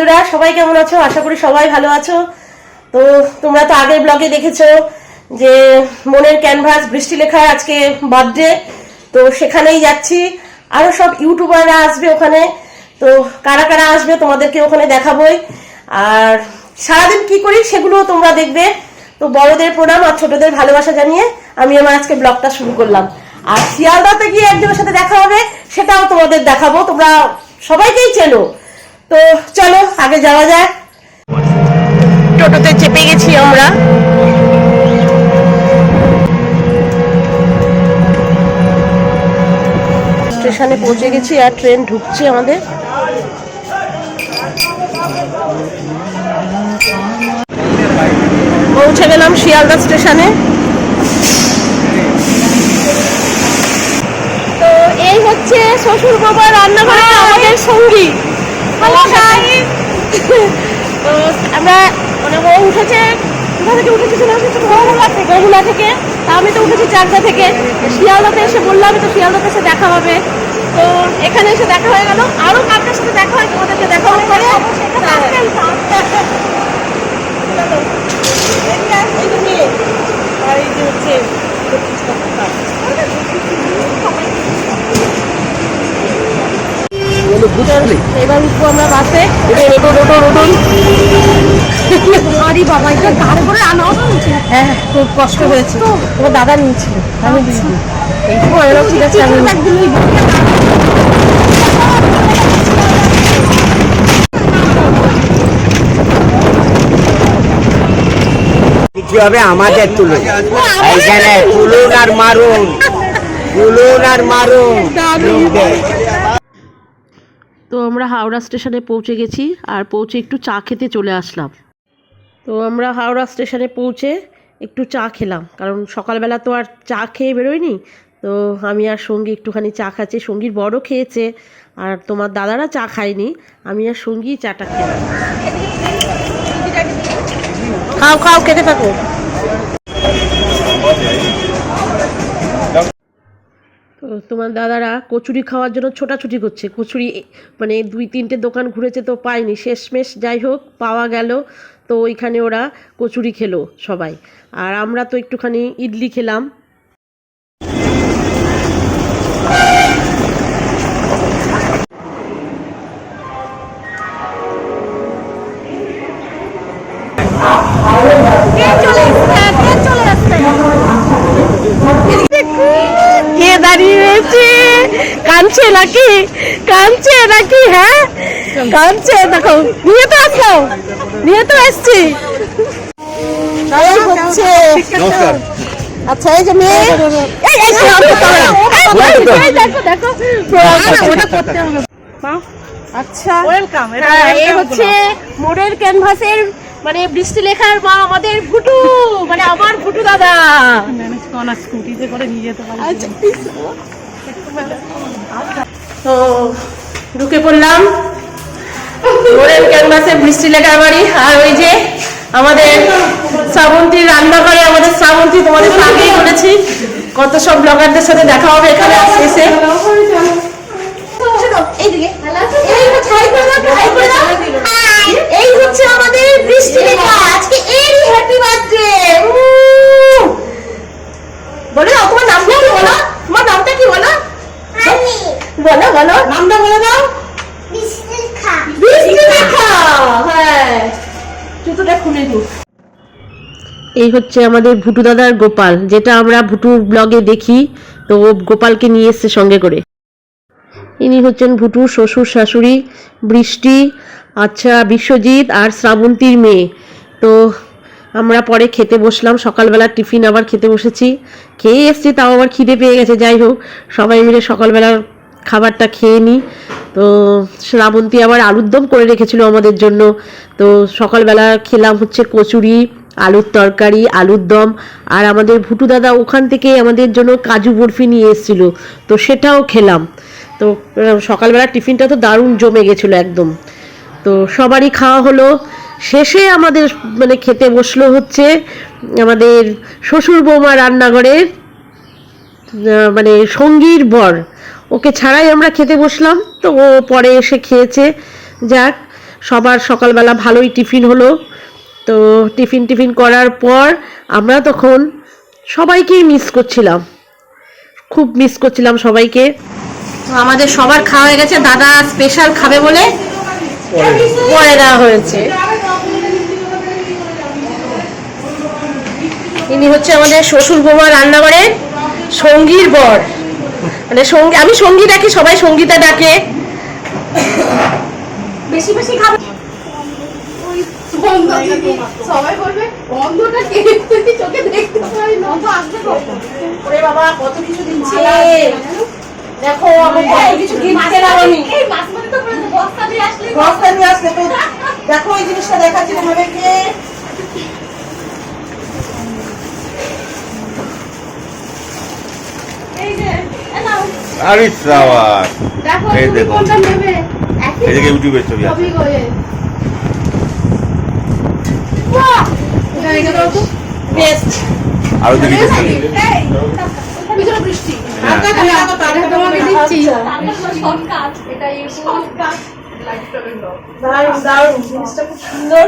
বন্ধুরা, সবাই কেমন আছো? আশা করি সবাই ভালো আছো। তো তোমরা তো আগের ব্লগে দেখেছ যে মনের ক্যানভাস বৃষ্টি লেখার আজকে বার্থডে তো সেখানেই যাচ্ছি। আরও সব ইউটিউবাররা আসবে ওখানে। তো কারা কারা আসবে তোমাদেরকে ওখানে দেখাবোই। আর সারাদিন কি করি সেগুলো তোমরা দেখবে। তো বড়দের প্রণাম আর ছোটদের ভালোবাসা জানিয়ে আমি আমার আজকে ব্লগটা শুরু করলাম। আর শিয়ালদাতে গিয়ে একজনের সাথে দেখা হবে, সেটাও তোমাদের দেখাবো। তোমরা সবাইকেই চেনো। তো চলো, আগে যাওয়া যাক। টোটোতে চেপে গেছি আমরা। স্টেশনে পৌঁছে গেছি আর ট্রেন ঢুকছে আমাদের। পৌঁছে গেলাম শিয়ালদা স্টেশনে। তো এই হচ্ছে শ্বশুর বাবা রান্নাঘরে আমাদের সঙ্গী। আমরা মানে ও উঠেছে কোথা থেকে উঠেছে এসেছে বহুলা থেকে। তা আমি তো উঠেছি চারটা থেকে। শিয়ালদাতে এসে বললাম তো শিয়ালদাতে এসে দেখা হবে। তো এখানে এসে দেখা হয়ে গেল। আরও কাদের সাথে দেখা হয় তোমাদেরকে দেখা হবে পরে। এই যে মেয়ে এবার উঠবো আমরা বাসে। রোটন রোটন রোটন আরে বাবা এটা গাড়ি করে আনো হ্যাঁ খুব কষ্ট হয়েছে। দাদা নিয়েছিল আমি দিইনি এইটুকু এলো ঠিক আছে আমি কি হবে আমাদের তুলুন এইখানে তুলুন আর মারুন। তুলুন আর মারুন। লোকদের। তো আমরা হাওড়া স্টেশনে পৌঁছে গেছি আর পৌঁছে একটু চা খেতে চলে আসলাম। তো আমরা হাওড়া স্টেশনে পৌঁছে একটু চা খেলাম, কারণ সকালবেলা তো আর চা খেয়ে বেরোয়নি। তো আমি আর সঙ্গী একটুখানি চা খাচ্ছি, সঙ্গীর বড় খেয়েছে আর তোমার দাদারা চা খায়নি, আমি আর সঙ্গী চাটা খেলাম। খাও খাও, খেতে থাকো। তোমার দাদারা কচুরি খাওয়ার জন্য ছোটাছুটি করছে। কচুরি মানে দুই তিনটে দোকান ঘুরেছে তো পায়নি। শেষমেশ যাই হোক, পাওয়া গেল। তো ওইখানে ওরা কচুরি খেলো সবাই। আর আমরা তো একটুখানি ইডলি খেলাম। রয়েছে কাঁদছে নাকি? কাঁদছে নাকি হ্যাঁ? কাঁদছে দেখো নিয়ে তো আসলাম নিয়ে তো এসছি আচ্ছা এই যে মেয়ে এই, এই, এই, অল্প দাঁড়াও। এই, এই, দেখো দেখো ওটা করতে হবে। মা, আচ্ছা। ওয়েলকাম হ্যাঁ, এই হচ্ছে মোড়ের ক্যানভাসের মানে বৃষ্টি লেখার মা আমাদের ভুটু মানে আমার ভুটু দাদা। স্কুটিতে করে নিয়ে যেতে পারি। আচ্ছা, তো ঢুকে পড়লাম। মোড়ের ক্যানভাসে বৃষ্টি লেখার বাড়ি আর ওই যে আমাদের শ্রাবন্তীর রান্নাঘরে, আমাদের শ্রাবন্তী তোমাদের আগেই বলেছি, কত সব ব্লগারদের সাথে দেখা হবে এখানে এসে। এই হচ্ছে করে করে আমাদের বৃষ্টি লেখা। আজকে এরই হ্যাপি বার্থডে বলে তোমার নামটা কি বলো? তোমার নামটা কি বলো? বলো বলো। নামটা বলে দাও। হ্যাঁ। জুতোটা খুলে দিই এই হচ্ছে আমাদের ভুটু দাদার গোপাল যেটা আমরা ভুটুর ব্লগে দেখি। তো ও গোপালকে নিয়ে এসছে সঙ্গে করে। ইনি হচ্ছেন ভুটুর শ্বশুর শাশুড়ি বৃষ্টি আচ্ছা বিশ্বজিৎ আর শ্রাবন্তীর মেয়ে। তো আমরা পরে খেতে বসলাম সকালবেলা টিফিন আবার খেতে বসেছি। খেয়ে এসছি তাও আবার খিদে পেয়ে গেছে যাই হোক। সবাই মিলে সকালবেলার খাবারটা খেয়ে নিই তো শ্রাবন্তী আবার আলুর দম করে রেখেছিল আমাদের জন্য। তো সকালবেলা খেলাম হচ্ছে কচুরি, আলুর তরকারি, আলুর দম। আর আমাদের ভুটু দাদা ওখান থেকে আমাদের জন্য কাজু বরফি নিয়ে এসেছিল। তো সেটাও খেলাম। তো সকালবেলা টিফিনটা তো দারুণ জমে গেছিল একদম। তো সবারই খাওয়া হলো। শেষে আমাদের মানে খেতে বসল হচ্ছে আমাদের শ্বশুর বৌমা রান্নাঘরের মানে সঙ্গীর বর। ওকে ছাড়াই আমরা খেতে বসলাম। তো ও পরে এসে খেয়েছে। যাক, সবার সকালবেলা ভালোই টিফিন হলো। তো টিফিন টিফিন করার পর আমরা তখন সবাইকেই মিস করছিলাম। খুব মিস করছিলাম সবাইকে। আমাদের সবার খাওয়া হয়ে গেছে। দাদা স্পেশাল খাবে বলে পরে দেওয়া হয়েছে। ইনি হচ্ছে আমাদের শ্বশুর বৌমা রান্নাঘরে সঙ্গীর বর। মানে সঙ্গী আমি সঙ্গী ডাকি সবাই সঙ্গীতা ডাকে। বেশি বেশি খাবে। সবাই বলবে বন্ধটা কে? চোখে দেখতে পারি না। তো আসবে ওরে বাবা কত কিছু দিচ্ছে দেখো আমি কত কিছু কিনতে আমি এই মাছ মানে তো বস্তা দিয়ে আসলে বস্তা নিয়ে আসলে তো দেখো এই জিনিসটা দেখাচ্ছি তোমাদেরকে এই যে এ নাও আরে সাওয়ার দেখো এই তুমি দেখো। এদিকে ইউটিউবের ছবি আছে। আর ওদিকে বৃষ্টি। হ্যাঁ। তোমাকে দিচ্ছি। দারুণ দারুণ। জিনিসটা খুব সুন্দর।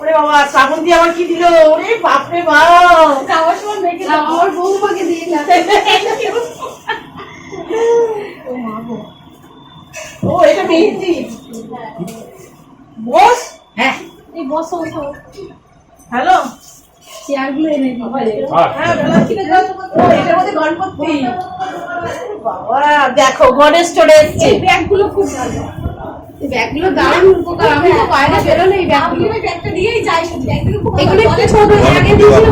ওরে বাবা শ্রাবন্তী আমার কি দিল? ওরে বাপরে বাপ। আমার বৌমাকে দিয়ে ও এটা মেহেন্দি বস? এই বসো ওঠো হ্যালো? চেয়ারগুলো এনে দিই হ্যাঁ এটার মধ্যে গণপতি। বাবা দেখো গণেশ চলে এসছে। এই ব্যাগগুলো খুব ভালো। এই ব্যাগগুলো দারুণ উপকার। আমি তো বাইরে বেরোলে এই ব্যাগগুলো ব্যাগটা দিয়েই যাই। শুধু ব্যাগগুলো খুব এগুলো একটু ছোট। আগে দিয়েছিল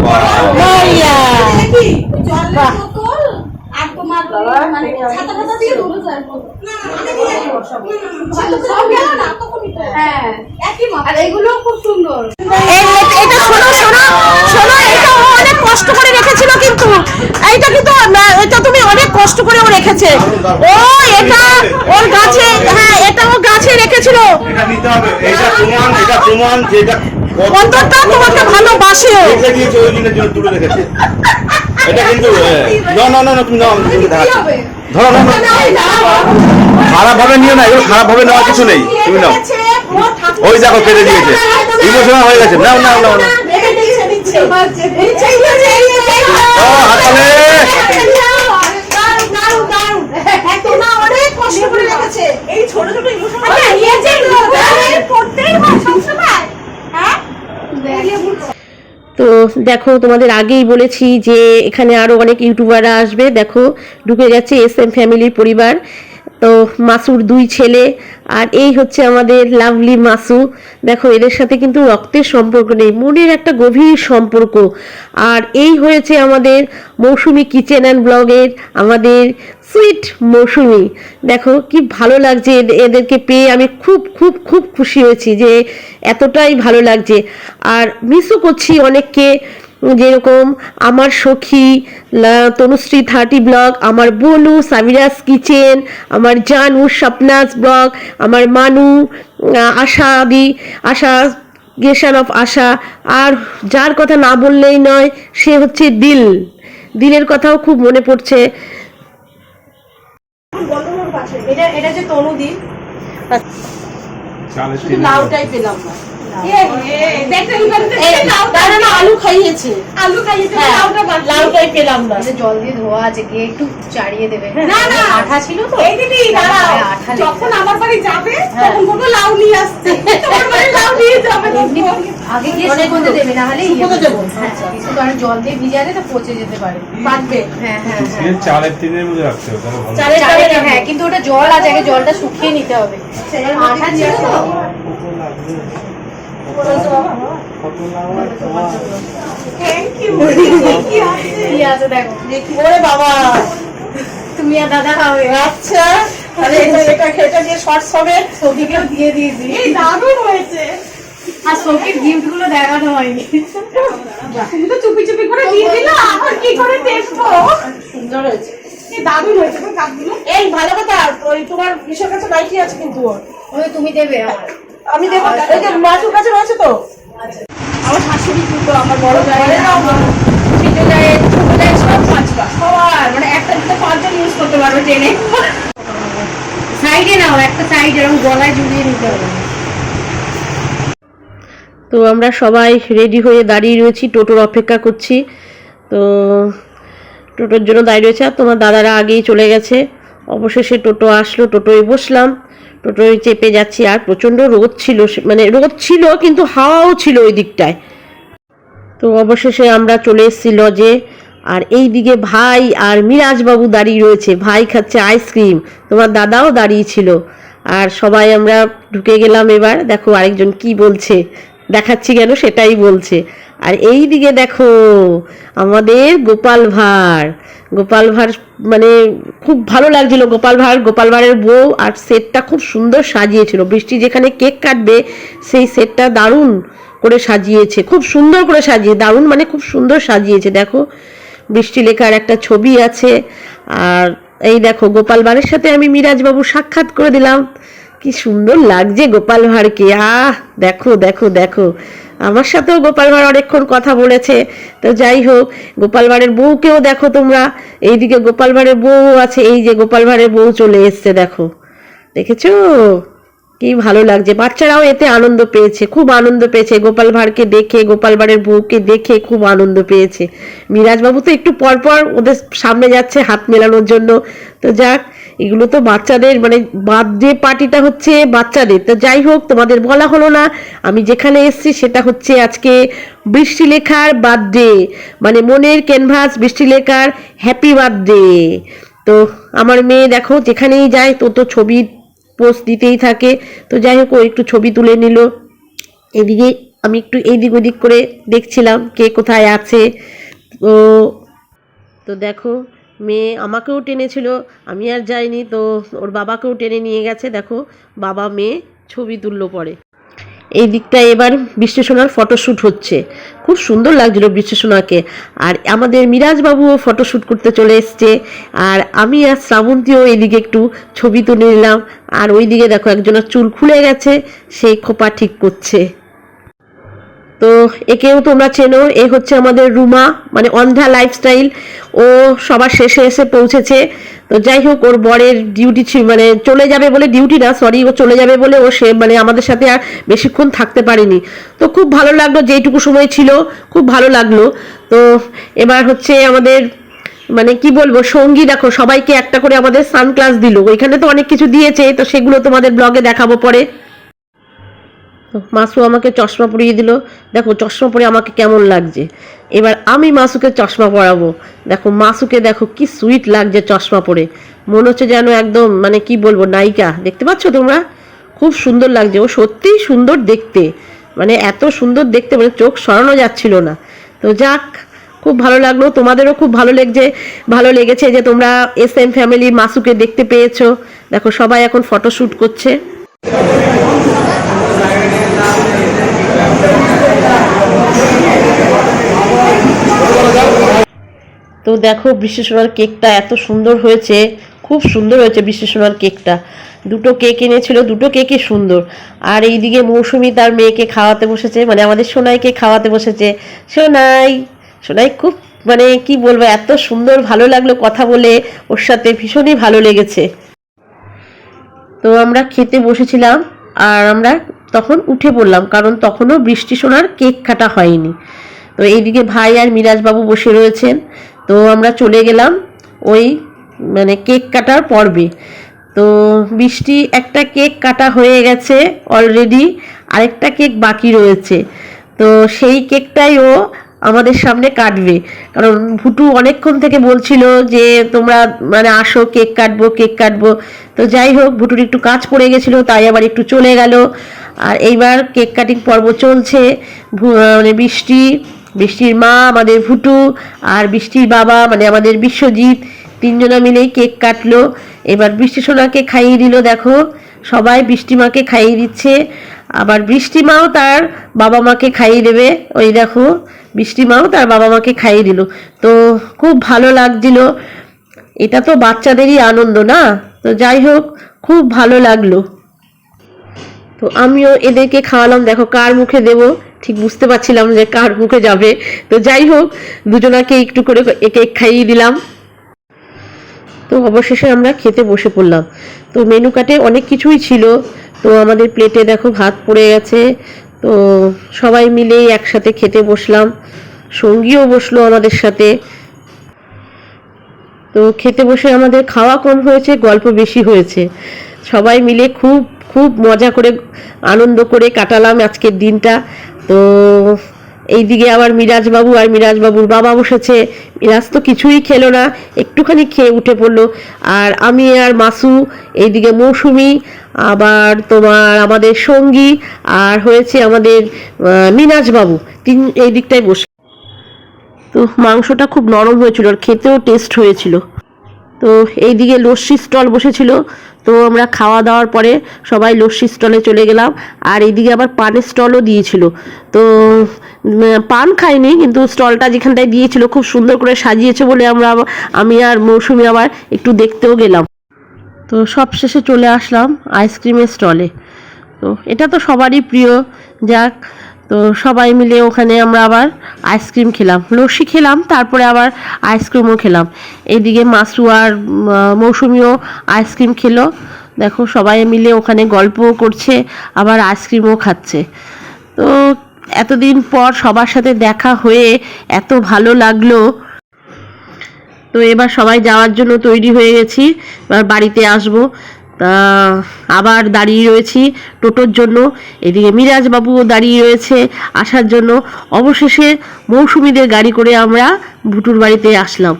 মাইয়া। দেখি জলের বোতল? অনেক কষ্ট করে রেখেছিল কিন্তু এইটা কিন্তু এটা তুমি অনেক কষ্ট করে ও রেখেছে ও এটা ওর গাছে হ্যাঁ এটা ও গাছে রেখেছিল এটা তোমাকে ভালোবাসে। রেখে রেখেছে এটা কিন্তু না না না না তুমি নাও আমি তোমাকে দেখাচ্ছি ধরো ধরো খারাপ ভাবে নিও না এগুলো খারাপ ভাবে নেওয়ার কিছু নেই তুমি নাও ওই দেখো কেটে দিয়েছে ইমোশনাল হয়ে গেছে নাও নাও হাতালে এই ছোট ছোট ইমোশন তো দেখো, তোমাদের আগেই বলেছি যে এখানে আরও অনেক ইউটিউবাররা আসবে। দেখো, ঢুকে গেছে এস এম ফ্যামিলির পরিবার। তো মাসুর দুই ছেলে, আর এই হচ্ছে আমাদের লাভলি মাসু। দেখো, এদের সাথে কিন্তু রক্তের সম্পর্ক নেই, মনের একটা গভীর সম্পর্ক। আর এই হয়েছে আমাদের মৌসুমি কিচেন অ্যান্ড ব্লগের আমাদের সুইট মৌসুমি। দেখো, কি ভালো লাগছে এদ- এদেরকে পেয়ে আমি খুব খুব খুব খুশি হয়েছি যে এতটাই ভালো লাগছে। আর মিসও করছি অনেককে। যেরকম আমার সখী তনুশ্রী থার্টি ব্লগ আমার বনু সাবিরাস কিচেন আমার জানু স্বপ্নাস ব্লগ আমার মানু আশা আদি আশা গেশন অফ আশা আর যার কথা না বললেই নয় সে হচ্ছে দিল। দিলের কথাও খুব মনে পড়ছে। এটা এটা যে তনুদি শুধু লাউটাই পেলাম না। আলু খাইয়েছে হ্যাঁ, লাউটা বাকি। লাউটাই পেলাম না। জল দিয়ে ধোয়া আছে গিয়ে একটু চাড়িয়ে দেবে। না না আঠা ছিল তো। এই দিদি দাঁড়াও। যখন আমার বাড়ি যাবে তখন বলব লাউ নিয়ে আসতে। তোমার বাড়ি লাউ নিয়ে যাবে আগে গিয়ে শুকোতে দেবে না হলে ইয়ে শুকোতে দেবো? হ্যাঁ কারণ জল দিয়ে ভিজালে তো পচে যেতে পারে। বাঁচবে হ্যাঁ হ্যাঁ হ্যাঁ। চালের টিনের মধ্যে রাখতে হবে চালের চালের হ্যাঁ কিন্তু ওটা জল আছে আগে জলটা শুকিয়ে নিতে হবে। আঠা ছিল তো। তুমি আর দাদা আচ্ছা তাহলে এটা এটা এটা দিয়ে শর্টস হবে। সখীকেও দিয়ে দিয়েছি। এই দারুণ হয়েছে। আর সখীর গিফটগুলো দেখানো হয়নি। তুমি তো চুপি চুপি করে দিয়ে দিলা কি করে দেখব? সুন্দর হয়েছে। দারুণ হয়েছে। এই ভালো কথা ওই তোমার বিশের কাছে নাইটি আছে কিন্তু ওর তুমি দেবে আমার আমি দেবো এই যে মাসুর কাছে রয়েছে তো? আমার শাশুড়ি দুটো আমার বড় মা। ছোট ছোট সব পাঁচটা সবার মানে একটা দুটো পাঁচজন ইউজ করতে পারবে ট্রেনে। সাইডে নাও একটা সাইড এরকম গলায় ঝুলিয়ে নিতে হবে। তো আমরা সবাই রেডি হয়ে দাঁড়িয়ে রয়েছি টোটোর অপেক্ষা করছি। তো টোটোর জন্য দাঁড়িয়ে রয়েছে। আর তোমার দাদারা আগেই চলে গেছে। অবশেষে টোটো আসলো টোটোয় বসলাম। টোটোয় চেপে যাচ্ছি, আর প্রচণ্ড রোদ ছিল মানে রোদ ছিল, কিন্তু হাওয়াও ছিল ওই দিকটায়। তো অবশেষে আমরা চলে এসেছি লজে, আর এই দিকে ভাই আর মিরাজবাবু দাঁড়িয়ে রয়েছে। ভাই খাচ্ছে আইসক্রিম, তোমার দাদাও দাঁড়িয়ে ছিল। আর সবাই আমরা ঢুকে গেলাম এবার। দেখো আরেকজন কি বলছে। দেখাচ্ছি কেন সেটাই বলছে। আর এই দিকে দেখো, আমাদের গোপাল ভাঁড়। গোপাল ভাঁড় মানে খুব ভালো লাগছিল। গোপাল ভাঁড়, গোপাল ভাঁড়ের বউ আর সেটটা খুব সুন্দর সাজিয়েছিল। বৃষ্টি যেখানে কেক কাটবে, সেই সেটটা দারুণ করে সাজিয়েছে। খুব সুন্দর করে সাজিয়ে, দারুণ মানে খুব সুন্দর সাজিয়েছে। দেখো, বৃষ্টি লেখার একটা ছবি আছে। আর এই দেখো, গোপাল ভাঁড়ের সাথে আমি মিরাজবাবু সাক্ষাৎ করে দিলাম। কি সুন্দর লাগছে গোপাল ভাঁড়কে। আহ, দেখো দেখো দেখো। আমার সাথেও গোপাল ভাঁড় অনেকক্ষণ কথা বলেছে। তো যাই হোক, গোপাল ভাঁড়ের বউকেও দেখো তোমরা। এইদিকে গোপাল ভাঁড়ের বউ আছে, এই যে গোপাল ভাঁড়ের বউ চলে এসছে, দেখো। দেখেছ? কি ভালো লাগছে। বাচ্চারাও এতে আনন্দ পেয়েছে, খুব আনন্দ পেয়েছে। গোপাল ভাঁড়কে দেখে, গোপাল ভাঁড়ের বউকে দেখে খুব আনন্দ পেয়েছে। মিরাজবাবু তো একটু পরপর ওদের সামনে যাচ্ছে হাত মেলানোর জন্য। তো যাক এগুলো তো বাচ্চাদের মানে বার্থডে পার্টিটা হচ্ছে বাচ্চাদের। তো যাই হোক, তোমাদের বলা হলো না। আমি যেখানে এসেছি সেটা হচ্ছে আজকে বৃষ্টিলেখার বার্থডে। মানে মনের ক্যানভাস বৃষ্টিলেখার হ্যাপি বার্থডে। তো আমার মেয়ে দেখো, যেখানেই যায়, তো তো ছবি পোস্ট দিতেই থাকে। তো যাই হোক, ও একটু ছবি তুলে নিল। এদিকে আমি একটু এইদিক ওদিক করে দেখছিলাম কে কোথায় আছে। তো তো দেখো মেয়ে আমাকেও টেনেছিল, আমি আর যাইনি, তো ওর বাবাকেও টেনে নিয়ে গেছে, দেখো, বাবা মেয়ে ছবি তুললো পরে। এই দিকটায় এবার বিশ্লেষণার ফটোশ্যুট হচ্ছে। খুব সুন্দর লাগছিল বিশ্লেষণাকে আর আমাদের মিরাজবাবুও ফটোশ্যুট করতে চলে এসছে। আর আমি আর শ্রাবন্তীও এদিকে একটু ছবি তুলে নিলাম। আর ওই দিকে দেখো, একজনের চুল খুলে গেছে, সেই খোপা ঠিক করছে। তো একেও তোমরা চেনো, এ হচ্ছে আমাদের রুমা মানে অন্ধা লাইফস্টাইল ও সবার শেষে এসে পৌঁছেছে। তো যাই হোক, ওর বরের ডিউটি ছিল মানে চলে যাবে বলে ডিউটি না সরি ও চলে যাবে বলে ও সে মানে আমাদের সাথে আর বেশিক্ষণ থাকতে পারেনি। তো খুব ভালো লাগল, যেইটুকু সময় ছিল, খুব ভালো লাগল। তো এবার হচ্ছে আমাদের মানে কি বলব, সঙ্গী দেখো, সবাইকে একটা করে আমাদের সানক্লাস দিল। ওইখানে তো অনেক কিছু দিয়েছে, তো সেগুলো তোমাদের ব্লগে দেখাবো পরে। মাসু আমাকে চশমা পরিয়ে দিল। দেখো, চশমা পরে আমাকে কেমন লাগছে। এবার আমি মাসুকে চশমা পরাবো। দেখো, মাসুকে দেখো কি সুইট লাগছে চশমা পরে। মনে হচ্ছে যেন একদম মানে কি বলব, নায়িকা। দেখতে পাচ্ছ তোমরা? খুব সুন্দর লাগছে। ও সত্যিই সুন্দর দেখতে। মানে এত সুন্দর দেখতে মানে চোখ সরানো যাচ্ছিল না। তো যাক, খুব ভালো লাগল। তোমাদেরও খুব ভালো লেগছে। ভালো লেগেছে যে তোমরা এস এম ফ্যামিলি মাসুকে দেখতে পেয়েছ। দেখো, সবাই এখন ফটোশ্যুট করছে। তো দেখো বিশ্লেষণার কেকটা এত সুন্দর হয়েছে, খুব সুন্দর হয়েছে বিশ্লেষণার কেকটা। দুটো কেক এনেছিল, দুটো কেকই সুন্দর। আর এইদিকে মৌসুমি তার মেয়েকে খাওয়াতে বসেছে মানে আমাদের সোনাইকে খাওয়াতে বসেছে। সোনাই সোনাই খুব মানে কি বলব, এত সুন্দর, ভালো লাগল কথা বলে। ওর সাথে ভীষণই ভালো লেগেছে। তো আমরা খেতে বসেছিলাম, আর আমরা তখন উঠে পড়লাম, কারণ তখনও বৃষ্টি শোনার কেক কাটা হয়নি। তো এইদিকে ভাই আর মিরাজবাবু বসে রয়েছেন। তো আমরা চলে গেলাম ওই মানে কেক কাটার পর্বে। তো বৃষ্টি একটা কেক কাটা হয়ে গেছে অলরেডি আরেকটা কেক বাকি রয়েছে। তো সেই কেকটাই ও আমাদের সামনে কাটবে। কারণ ভুটু অনেকক্ষণ থেকে বলছিল যে, তোমরা মানে আসো, কেক কাটবো কেক কাটবো। তো যাই হোক, ভুটুর একটু কাজ পড়ে গেছিল, তাই আবার একটু চলে গেল। আর এইবার কেক কাটিং পর্ব চলছে। মানে বৃষ্টি, বৃষ্টির মা আমাদের ভুটু আর বৃষ্টির বাবা মানে আমাদের বিশ্বজিৎ, তিনজনা মিলেই কেক কাটলো। এবার বৃষ্টি সোনাকে খাইয়ে দিল, দেখো। সবাই বৃষ্টি মাকে খাইয়ে দিচ্ছে। আবার বৃষ্টি মাও তার বাবা মাকে খাইয়ে দেবে। ওই দেখো, বৃষ্টি মাও তার বাবা মাকে খাইয়ে দিল। তো খুব ভালো লাগছিল। এটা তো বাচ্চাদেরই আনন্দ না? তো যাই হোক, খুব ভালো লাগল। তো আমিও এদেরকে খাওয়ালাম। দেখো কার মুখে দেব? ঠিক বুঝতে পারছিলাম যে কার মুখে যাবে। তো যাই হোক, দুজনাকে একটু করে একে খাইয়ে দিলাম। তো অবশেষে আমরা খেতে বসে পড়লাম। তো মেনু কার্টে অনেক কিছুই ছিল। তো আমাদের প্লেটে দেখো ভাত পড়ে গেছে। তো তো সবাই মিলেই একসাথে খেতে বসলাম। সঙ্গীও বসল আমাদের সাথে। তো খেতে বসে আমাদের খাওয়া কম হয়েছে, গল্প বেশি হয়েছে। সবাই মিলে খুব খুব মজা করে, আনন্দ করে কাটালাম আজকের দিনটা। তো এইদিকে আবার মিরাজবাবু আর মিরাজবাবুর বাবা বসেছে। মিরাজ তো কিছুই খেলো না একটুখানি খেয়ে উঠে পড়ল। আর আমি আর মাসু এইদিকে মৌসুমি আবার তোমার আমাদের সঙ্গী আর হয়েছে আমাদের আহ, মিনাজবাবু তিন এই দিকটায় বসে। তো মাংসটা খুব নরম হয়েছিল আর খেতেও টেস্ট হয়েছিল। তো এইদিকে লস্যি স্টল বসেছিল, তো আমরা খাওয়া দাওয়ার পরে সবাই লস্যি স্টলে চলে গেলাম, আর এইদিকে আবার পানের স্টলও দিয়েছিল। তো পান খাইনি, কিন্তু স্টলটা যেখানটায় দিয়েছিল খুব সুন্দর করে সাজিয়েছে বলে আমরা, আমি আর মৌসুমি আবার একটু দেখতেও গেলাম। তো সব শেষে চলে আসলাম আইসক্রিমের স্টলে। তো এটা তো সবারই প্রিয়। যাক তো সবাই মিলে ওখানে আমরা আবার আইসক্রিম খেলাম। লস্যি খেলাম, তারপরে আবার আইসক্রিমও খেলাম। এইদিকে মাসু আর মৌসুমিও আইসক্রিম খেলো। দেখো সবাই মিলে ওখানে গল্পও করছে, আবার আইসক্রিমও খাচ্ছে। তো এতদিন পর সবার সাথে দেখা হয়ে এত ভালো লাগল। তো এবার সবাই যাওয়ার জন্য তৈরি হয়ে গেছি, এবার বাড়িতে আসব। তা আবার দাঁড়িয়ে রয়েছি টোটোর জন্য। এদিকে মিরাজবাবুও দাঁড়িয়ে রয়েছে আসার জন্য। অবশেষে মৌসুমিদের গাড়ি করে আমরা ভুটুর বাড়িতে আসলাম।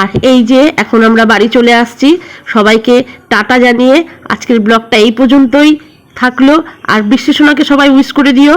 আর এই যে এখন আমরা বাড়ি চলে আসছি। সবাইকে টাটা জানিয়ে আজকের ব্লগটা এই পর্যন্তই থাকল। আর বিশ্লেষণাকে সবাই উইশ করে দিও।